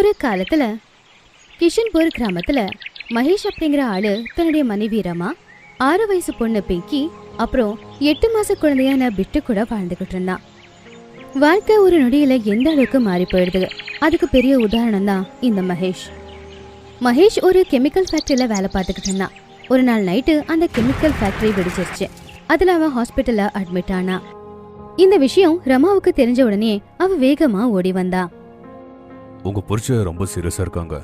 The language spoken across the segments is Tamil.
ஒரு காலத்துல கிஷன்பூர் கிராமத்துல மகேஷ் அப்படிங்கிற ஆளு தன்னுடைய மனைவி ரமா ஆறு வயசு பொண்ணு பிங்கி அப்புறம் எட்டு மாச குழந்தையான பிட்டு கூட வாழ்ந்துகிட்டு இருந்தான் வாழ்க்கை ஒரு நொடியில எந்த அளவுக்கு மாறி போயிடுது? அதுக்கு பெரிய உதாரணம் தான் இந்த மகேஷ். மகேஷ் ஒரு கெமிக்கல் ஃபேக்டரியில வேலை பார்த்துக்கிட்டு இருந்தான் ஒரு நாள் நைட்டு அந்த கெமிக்கல் ஃபேக்டரி வெடிச்சிருச்சு. அதுல அவன் ஹாஸ்பிட்டல்ல அட்மிட் ஆனா. இந்த விஷயம் ரமாவுக்கு தெரிஞ்ச உடனே அவ வேகமா ஓடி வந்தான் உங்க புருஷன் ரொம்ப சீரியஸாக இருக்காங்க.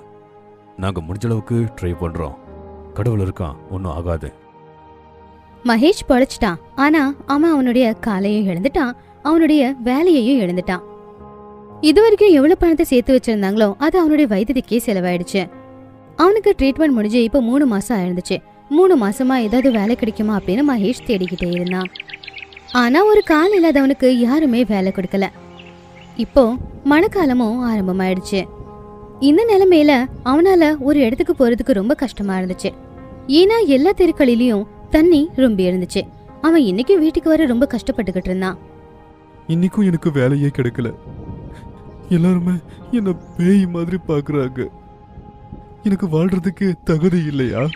நாங்க முடிஞ்ச அளவுக்கு ட்ரை பண்றோம். கடவுள் இருக்கான் ஒன்றும் ஆகாது. மகேஷ் பொழைச்சிட்டான். ஆனா அவன் அவனுடைய காலையும் இழந்துட்டான் அவனுடைய வேலையையும் இழந்துட்டான் இது வரைக்கும் எவ்வளவு பணத்தை சேர்த்து வச்சிருந்தாங்களோ அது அவனுடைய வைத்தியத்துக்கே செலவாயிடுச்சு. அவனுக்கு ட்ரீட்மெண்ட் முடிஞ்சு இப்போ மூணு மாசம் ஆயிருந்துச்சு. மூணு மாசமா ஏதாவது வேலை கிடைக்குமா அப்படின்னு மகேஷ் தேடிக்கிட்டே இருந்தான். ஆனா ஒரு கால் இல்லாதவனுக்கு யாருமே வேலை கொடுக்கல. இப்போ மழைக்காலமும் ஆரம்பமாயிடுச்சு. இந்த நிலைமையில அவனால ஒரு இடத்துக்கு போறதுக்கு ரொம்ப கஷ்டமா இருந்துச்சு. ஏன்னா எல்லா தெருக்களிலையும் தண்ணி ரொம்ப இருந்துச்சு. அவன் இன்னைக்கு வீட்டுக்கு வர ரொம்ப கஷ்டப்பட்டுக்கிட்டு இருந்தான். இன்னைக்கும் எனக்கு வேலையே கிடைக்கல. எல்லாருமே என்ன பேய் மாதிரி பார்க்கறாங்க. எனக்கு வாழ்றதுக்கு தகுதி இல்லையா?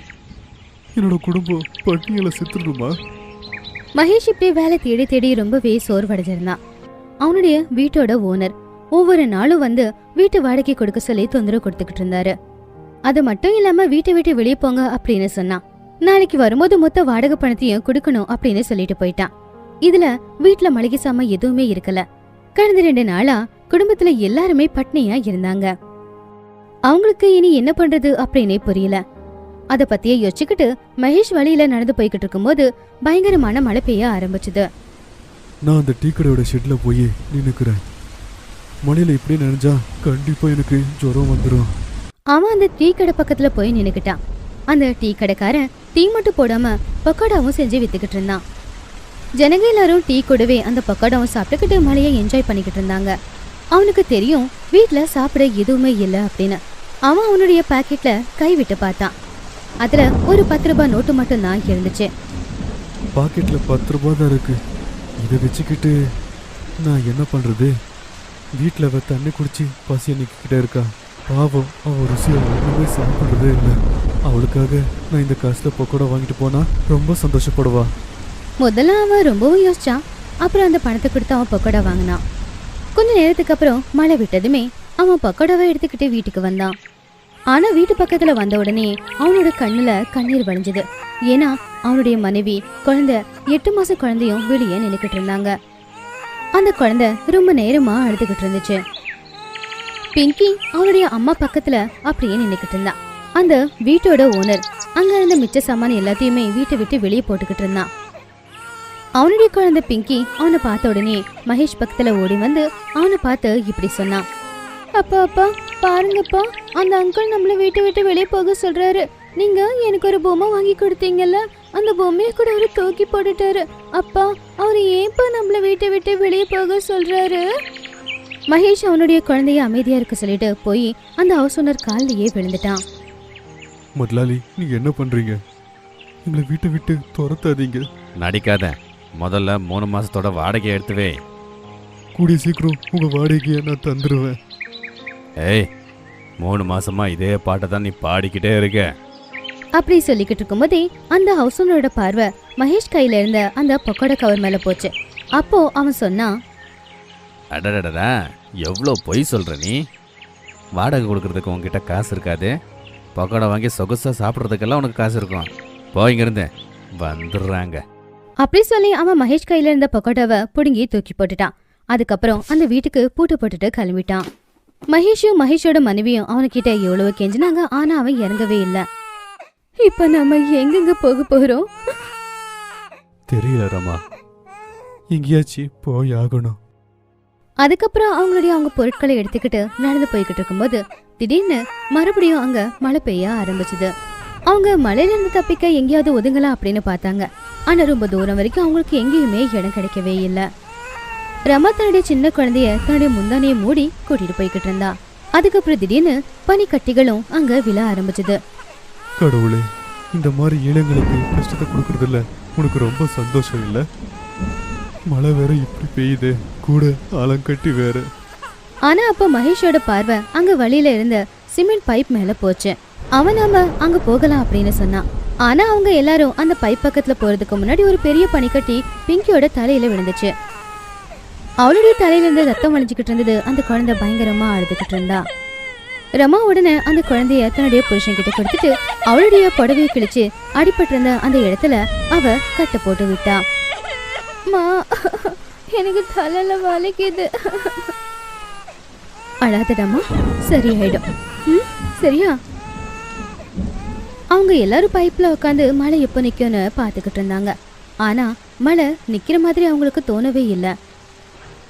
என்னோட குடும்பம் பட்டியல சித்துடணுமா? மகேஷ் இப்படி வேலை தேடி தேடி ரொம்பவே சோர்வடைஞ்சிருந்தான். அவனுடைய வீட்டோட ஓனர். ஒவ்வொரு நாளும் வந்து வீட்டு வாடகை கொடுக்க சொல்லி தொந்தரவு கொடுத்துக்கிட்டு இருந்தாரு. அது மட்டும் இல்லாம வீட்டை விட்டு வெளியே போங்க அப்படின்னு சொன்னான். நாளைக்கு வரும்போது மொத்த வாடகை பணத்தையும் கொடுக்கணும் அப்படின்னு சொல்லிட்டு போயிட்டான். இதுல வீட்டுல மளிகை சாமான் எதுவுமே இருக்கல. கடந்த ரெண்டு நாளா குடும்பத்துல எல்லாருமே பட்னியா இருந்தாங்க. அவங்களுக்கு இனி என்ன பண்றது அப்படின்னே புரியல. அத பத்தியே யோசிச்சுக்கிட்டு மகேஷ் வழியில நடந்து போய்கிட்டு இருக்கும்போது பயங்கரமான மழை பெய்ய ஆரம்பிச்சது. நான் அந்த டீ கடையோட ஷெட்ல போய் நின்னுக்கிறேன். மழையில இப்படி நினைஞ்சா கண்டிப்பா எனக்கு ஜுரம் வந்துடும் அவன் அந்த டீ கடை பக்கத்துல போய் நின்னுக்கிட்டான். அந்த டீ கடைக்காரன் டீ மட்டும் போடாம பக்கோடாவும் செஞ்சு வித்துக்கிட்டு இருந்தான். ஜனங்க எல்லாரும் டீ கூடவே அந்த பக்கோடாவும் சாப்பிட்டுக்கிட்டு மழையை என்ஜாய் பண்ணிக்கிட்டு இருந்தாங்க. அவனுக்கு தெரியும் வீட்ல சாப்பிட எதுவுமே இல்ல அப்படின்னு. அவன் அவனுடைய பாக்கெட்ல கை விட்டு பார்த்தான். அதுல ஒரு பத்து ரூபாய் நோட்டு மட்டும் தான் இருந்துச்சு. பாக்கெட்ல பத்து ரூபாய் தான் இருக்கு. இதை வச்சுக்கிட்டு நான் என்ன பண்ணுறது வீட்டில் அவள் தண்ணி குடிச்சு பசியை நிக்கிட்டே இருக்கா. பாவம் அவள் ருசியை ஒன்றுமே சாப்பிட்றதே இல்லை. அவளுக்காக நான் இந்த காசில் பக்கோடா வாங்கிட்டு போனால் ரொம்ப சந்தோஷப்படுவா. முதல்ல அவன் ரொம்பவும் யோசிச்சான் அப்புறம் அந்த பணத்தை கொடுத்து அவன் பக்கோடா வாங்கினான் கொஞ்ச நேரத்துக்கு அப்புறம் மழை விட்டதுமே அவன் பக்கோடாவை எடுத்துக்கிட்டு வீட்டுக்கு வந்தான். ஆனா வீட்டு பக்கத்துல வந்த உடனே அவனோட கண்ணுல கண்ணீர் வழிஞ்சது. ஏன்னா அவனுடைய மனைவி குழந்தை எட்டு மாச குழந்தையும் வெளியே நின்றுக்கிட்டு இருந்தாங்க. அந்த குழந்தை ரொம்ப நேரமா அழுதுகிட்டு இருந்துச்சு. பிங்கி அவனுடைய அம்மா பக்கத்துல அப்படியே நின்றுக்கிட்டு இருந்தான் அந்த வீட்டோட ஓனர் அங்க இருந்த மிச்ச சாமான எல்லாத்தையுமே வீட்டை விட்டு வெளியே போட்டுக்கிட்டு இருந்தான் அவனுடைய குழந்தை பிங்கி அவனை பார்த்த உடனே மகேஷ் பக்கத்துல ஓடி வந்து அவனை பார்த்து இப்படி சொன்னான். அப்பா அப்பா பாருங்கப்பா அந்த அங்கிள் நம்மள வீட்டை விட்டு வெளியே போக சொல்றாரு. நீங்க எனக்கு ஒரு பொம்மை வாங்கி கொடுத்தீங்கல்ல அந்த பொம்மையை கூட அவரு தூக்கி போட்டுட்டாரு. அப்பா அவர் ஏன்பா நம்மள வீட்டை விட்டு வெளியே போக சொல்றாரு? மகேஷ் அவனுடைய குழந்தைய அமைதியா இருக்க சொல்லிட்டு போய் அந்த ஹவுஸ் ஓனர் காலிலேயே விழுந்துட்டான். முதலாளி நீங்க என்ன பண்றீங்க? எங்களை வீட்டை விட்டு துரத்தாதீங்க. நடிக்காத. முதல்ல மூணு மாசத்தோட வாடகை எடுத்துவே. கூடிய சீக்கிரம் உங்க வாடகையை நான் தந்துடுவேன் ஏய் மூணு மாசமா இதே பாட்டை தான் நீ பாடிக்கிட்டே இருக்க. அப்படி சொல்லிக்கிட்டு இருக்கும்போதே அந்த ஹவுஸ் ஓனரோட பார்வை மகேஷ் கையில இருந்த அந்த பக்கோடா கவர் மேல போச்சு. அப்போ அவன் சொன்னான் அடடடடா எவ்வளோ பொய் சொல்ற நீ? வாடகை கொடுக்கறதுக்கு உன்கிட்ட காசு இருக்காது. பக்கோடா வாங்கி சொகுசா சாப்பிட்றதுக்கெல்லாம் உனக்கு காசு இருக்கும். போய் இங்கிருந்து. வந்துடுறாங்க. அப்படி சொல்லி அவன் மகேஷ் கையில இருந்த பக்கோடாவை புடுங்கி தூக்கி போட்டுட்டான். அதுக்கப்புறம் அந்த வீட்டுக்கு பூட்டு போட்டுட்டு கிளம்பிட்டான். மகேஷும் மகேஷோட மனைவியும் அவன்கிட்ட எவ்வளவு கெஞ்சினாங்க ஆனா அவன் இறங்கவே இல்ல. இப்ப நம்ம எங்கெங்க போக போறோம்? தெரியல ரமா. எங்கேயாச்சு போய் ஆகணும். அதுக்கப்புறம் அவங்களுடைய அவங்க பொருட்களை எடுத்துக்கிட்டு நடந்து போய்கிட்டு இருக்கும்போது திடீர்னு மறுபடியும் அங்க மழை பெய்ய ஆரம்பிச்சுது. அவங்க மழையில இருந்து தப்பிக்க எங்கேயாவது ஒதுங்கலாம் அப்படின்னு பார்த்தாங்க. ஆனா ரொம்ப தூரம் வரைக்கும் அவங்களுக்கு எங்கேயுமே இடம் கிடைக்கவே இல்ல. ரமா தன்னுடைய சின்ன குழந்தைய தன்னுடைய முந்தானைய மூடி கூட்டிட்டு போய்கிட்டு இருந்தா. அதுக்கப்புறம் திடீர்னு பனிக்கட்டிகளும் அங்க விழ ஆரம்பிச்சது. கடவுளே இந்த மாதிரி ஏழைங்களுக்கு கஷ்டத்தை கொடுக்கறதில்ல உனக்கு ரொம்ப சந்தோஷம் இல்லை? மழை வேற இப்படி பெய்யுது கூட ஆலங்கட்டி வேற. ஆனா அப்போ மகேஷோட பார்வை அங்க வழியில இருந்த சிமெண்ட் பைப் மேல போச்சு. அவன் நாம அங்க போகலாம் அப்படின்னு சொன்னான். ஆனா அவங்க எல்லாரும் அந்த பைப் பக்கத்துல போறதுக்கு முன்னாடி ஒரு பெரிய பனிக்கட்டி பிங்கியோட தலையில விழுந்துச்சு. அவளுடைய தலையில இருந்து ரத்தம் வழிஞ்சுக்கிட்டு இருந்தது அந்த குழந்தை பயங்கரமா அழுதுகிட்டு இருந்தா. ரமா உடனே அந்த குழந்தைய தன்னுடைய புருஷன் கிட்ட கொடுத்துட்டு அவளுடைய புடவையை கிழிச்சு அடிபட்டிருந்த அந்த இடத்துல அவ கட்ட போட்டு விட்டா. மா எனக்கு தலையில வலிக்குது. அழாதடாமா சரியாயிடும். ம் சரியா? அவங்க எல்லாரும் பைப்பில் உட்காந்து மழை எப்போ நிற்கும்னு பார்த்துக்கிட்டு இருந்தாங்க. ஆனால் மழை நிற்கிற மாதிரி அவங்களுக்கு தோணவே இல்லை.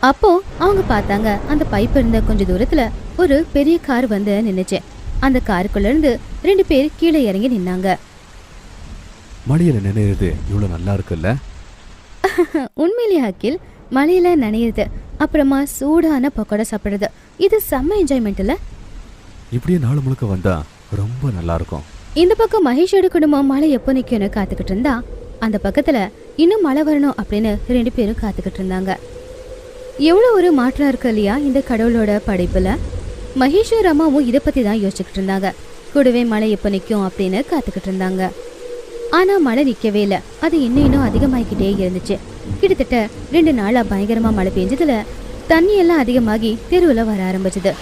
அப்போ அவங்க பார்த்தாங்க அந்த பைப் இருந்த கொஞ்ச தூரத்துல ஒரு பெரிய கார் வந்து நின்னுச்சு. அந்த காருக்குள்ள இருந்து ரெண்டு பேர் கீழே இறங்கி நின்னாங்க. மழையில நினைறது இவ்வளவு நல்லா இருக்குல்ல? உண்மையிலேயே அக்கில் மழையில நனையுது அப்புறமா சூடான பக்கோடா சாப்பிடுறது இது செம்ம என்ஜாய்மெண்ட் இல்ல? இப்படியே நாள் முழுக்க வந்தா ரொம்ப நல்லா இருக்கும். இந்த பக்கம் மகேஷோட குடும்பம் மழை எப்போ நிக்கும்னு காத்துக்கிட்டு இருந்தா அந்த பக்கத்துல இன்னும் மழை வரணும் அப்படின்னு ரெண்டு பேரும் காத்துக்கிட்டு இருந்தாங்க. எவ்வளோ ஒரு மாற்றம் இருக்கு இல்லையா இந்த கடவுளோட படைப்பில்? மகேஷும் ரமாவும் இதை பற்றி தான் யோசிச்சுக்கிட்டு இருந்தாங்க. கூடவே மழை எப்போ நிற்கும் அப்படின்னு காத்துக்கிட்டு இருந்தாங்க. ஆனால் மழை நிற்கவே இல்லை. அது இன்னும் இன்னும் அதிகமாகிக்கிட்டே இருந்துச்சு. கிட்டத்தட்ட ரெண்டு நாளாக பயங்கரமாக மழை பெஞ்சதுல தண்ணி எல்லாம் அதிகமாகி தெருவில் வர ஆரம்பிச்சது.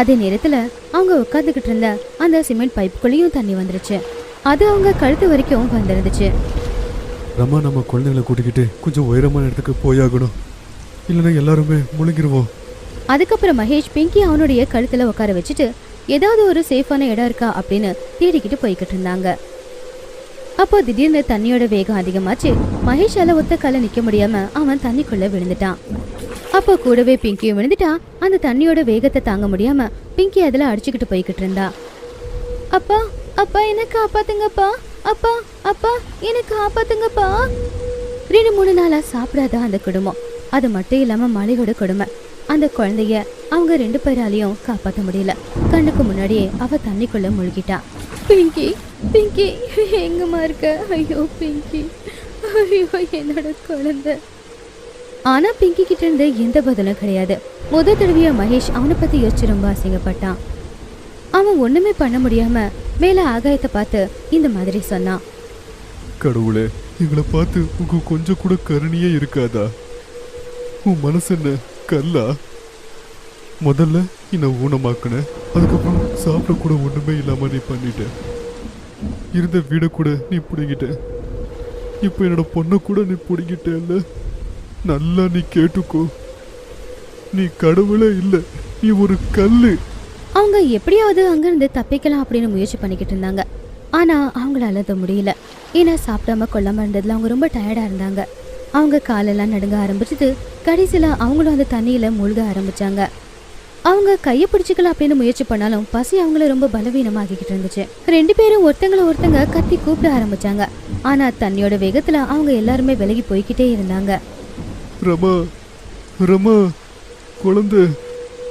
அதே நேரத்தில் அவங்க உட்காந்துக்கிட்டு இருந்த அந்த சிமெண்ட் பைப்புக்குள்ளேயும் தண்ணி வந்துருச்சு. அது அவங்க கழுத்து வரைக்கும் வந்துருந்துச்சு. ரமா நம்ம குழந்தைங்களை கூட்டிக்கிட்டு கொஞ்சம் உயரமான இடத்துக்கு போயாகணும். இல்லைன்னா எல்லாருமே முழுங்கிருவோம். அதுக்கப்புறம் மகேஷ் பிங்கி அவனுடைய கழுத்துல உட்கார வச்சுட்டு ஏதாவது ஒரு சேஃபான இடம் இருக்கா அப்படின்னு தேடிக்கிட்டு போய்கிட்டு இருந்தாங்க. அப்போ திடீர்னு தண்ணியோட வேகம் அதிகமாச்சு. மகேஷால ஒத்த கால நிக்க முடியாம அவன் தண்ணிக்குள்ள விழுந்துட்டான். அப்போ கூடவே பிங்கியும் விழுந்துட்டா அந்த தண்ணியோட வேகத்தை தாங்க முடியாம பிங்கி அதுல அடிச்சுக்கிட்டு போய்கிட்டு இருந்தா. அப்பா அப்பா என்ன காப்பாத்துங்கப்பா. அப்பா அப்பா என்ன காப்பாத்துங்கப்பா. ரெண்டு மூணு நாளா சாப்பிடாதா அந்த குடும்பம். அது மட்டும் இல்லாம மலையோட கொடுமை. அந்த குழந்தைய அவங்க ரெண்டு பேராலையும் காப்பாற்ற முடியல. கண்ணுக்கு முன்னாடியே அவ தண்ணிக்குள்ள முழுகிட்டா. பிங்கி பிங்கி எங்கம்மா இருக்க? ஐயோ பிங்கி ஐயோ என்னோட குழந்தை. ஆனா பிங்கி கிட்ட இருந்து எந்த பதிலும் கிடையாது. முத தடவையா மகேஷ் அவனை பத்தி யோசிச்சு ரொம்ப அசிங்கப்பட்டான். அவன் ஒண்ணுமே பண்ண முடியாம மேல ஆகாயத்தை பார்த்து இந்த மாதிரி சொன்னான். கடவுளே எங்களை பார்த்து உங்க கொஞ்சம் கூட கருணையே இருக்காதா? உன் மனசு என்ன கல்லா? முதல்ல என்னை ஊனமாக்குன. அதுக்கப்புறம் சாப்பிட கூட ஒண்ணுமே இல்லாம நீ பண்ணிட்ட. இருந்த வீடை கூட நீ பிடிங்கிட்ட. இப்போ என்னோட பொண்ணை கூட நீ பிடிங்கிட்டல்ல. நல்லா நீ கேட்டுக்கோ. நீ கடவுளே இல்லை நீ ஒரு கல்லு. அவங்க எப்படியாவது அங்கிருந்து தப்பிக்கலாம் அப்படின்னு முயற்சி பண்ணிக்கிட்டு இருந்தாங்க. ஆனா அவங்களால அது முடியல. ஏன்னா சாப்பிடாம கொள்ளாம இருந்ததுல அவங்க ரொம்ப டயர்டா இருந்தாங்க. அவங்க காலெல்லாம் நடுங்க ஆரம்பிச்சது கடைசியில அவங்களும் அந்த தண்ணியில மூழ்க ஆரம்பிச்சாங்க. அவங்க கையை பிடிச்சிக்கலாம் அப்படின்னு முயற்சி பண்ணாலும் பசி அவங்கள ரொம்ப பலவீனமாகிக்கிட்டு இருந்துச்சு. ரெண்டு பேரும் ஒருத்தங்கள ஒருத்தங்க கத்தி கூப்பிட ஆரம்பிச்சாங்க. ஆனா தண்ணியோட வேகத்துல அவங்க எல்லாருமே விலகி போய்கிட்டே இருந்தாங்க. ரமா ரமா குழந்தை.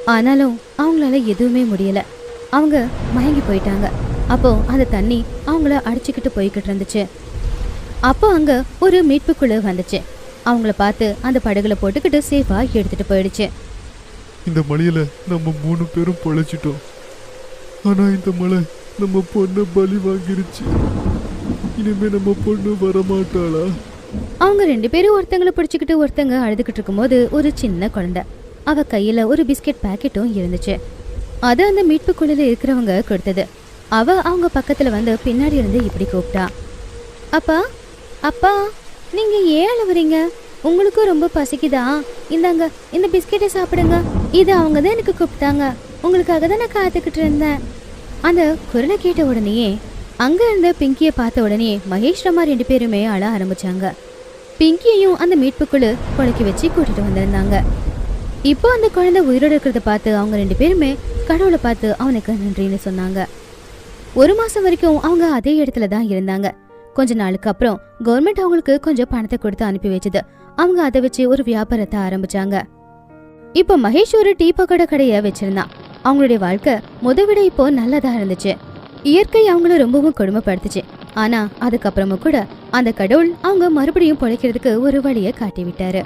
ஆனாலும் அவங்களால எதுவுமே முடியல. அவங்க மயங்கி போயிட்டாங்க. அப்போ அந்த தண்ணி அவங்கள அடிச்சுக்கிட்டு போய்கிட்டு இருந்துச்சு. அப்போ அங்க ஒரு மீட்பு குழு வந்துச்சு. அவங்கள பார்த்து அந்த படகுல போட்டுக்கிட்டு சேஃபா எடுத்துட்டு போயிடுச்சு. இந்த மழையில நம்ம மூணு பேரும் பொழைச்சிட்டோம். ஆனா இந்த மழை நம்ம பொண்ணை பலி வாங்கிருச்சு. இனிமே நம்ம பொண்ணு வரமாட்டாளா? அவங்க ரெண்டு பேரும் ஒருத்தங்கள பிடிச்சிக்கிட்டு ஒருத்தங்க அழுதுகிட்டு இருக்கும்போது ஒரு சின்ன குழந்தை. அவ கையில ஒரு பிஸ்கெட் பாக்கெட்டும் இருந்துச்சு. அது அந்த மீட்பு குழுல இருக்கிறவங்க கொடுத்தது. அவ அவங்க பக்கத்துல வந்து பின்னாடி இருந்து இப்படி கூப்பிட்டா. அப்பா அப்பா நீங்க ஏன் அழுவுறீங்க? உங்களுக்கும் ரொம்ப பசிக்குதா? இந்தாங்க இந்த பிஸ்கெட்டை சாப்பிடுங்க. இது அவங்க தான் எனக்கு கூப்பிட்டாங்க. உங்களுக்காக தான் நான் காத்துக்கிட்டு இருந்தேன். அந்த குரலை கேட்ட உடனேயே அங்கே இருந்த பிங்கியை பார்த்த உடனே மகேஷ் ரமா ரெண்டு பேருமே அழ ஆரம்பிச்சாங்க. பிங்கியையும் அந்த மீட்புக்குழு புழைக்க வச்சு கூட்டிட்டு வந்திருந்தாங்க. இப்போ அந்த குழந்தை உயிரோடு இருக்கிறத பார்த்து அவங்க ரெண்டு பேருமே கடவுளை பார்த்து அவனுக்கு நன்றின்னு சொன்னாங்க. ஒரு மாதம் வரைக்கும் அவங்க அதே இடத்துல தான் இருந்தாங்க. கொஞ்ச நாளுக்கு அப்புறம் கவர்மெண்ட் அவங்களுக்கு கொஞ்சம் பணத்தை கொடுத்து அனுப்பி வச்சது. அவங்க அதை வச்சு ஒரு வியாபாரத்தை ஆரம்பிச்சாங்க. இப்போ மகேஷ் ஒரு டீ பக்கோட கடையை வச்சிருந்தான். அவங்களுடைய வாழ்க்கை முத விட இப்போ நல்லதா இருந்துச்சு. இயற்கை அவங்கள ரொம்பவும் கொடுமைப்படுத்துச்சு. ஆனா அதுக்கப்புறமும் கூட அந்த கடவுள் அவங்க மறுபடியும் பிழைக்கிறதுக்கு ஒரு வழியை காட்டி விட்டாரு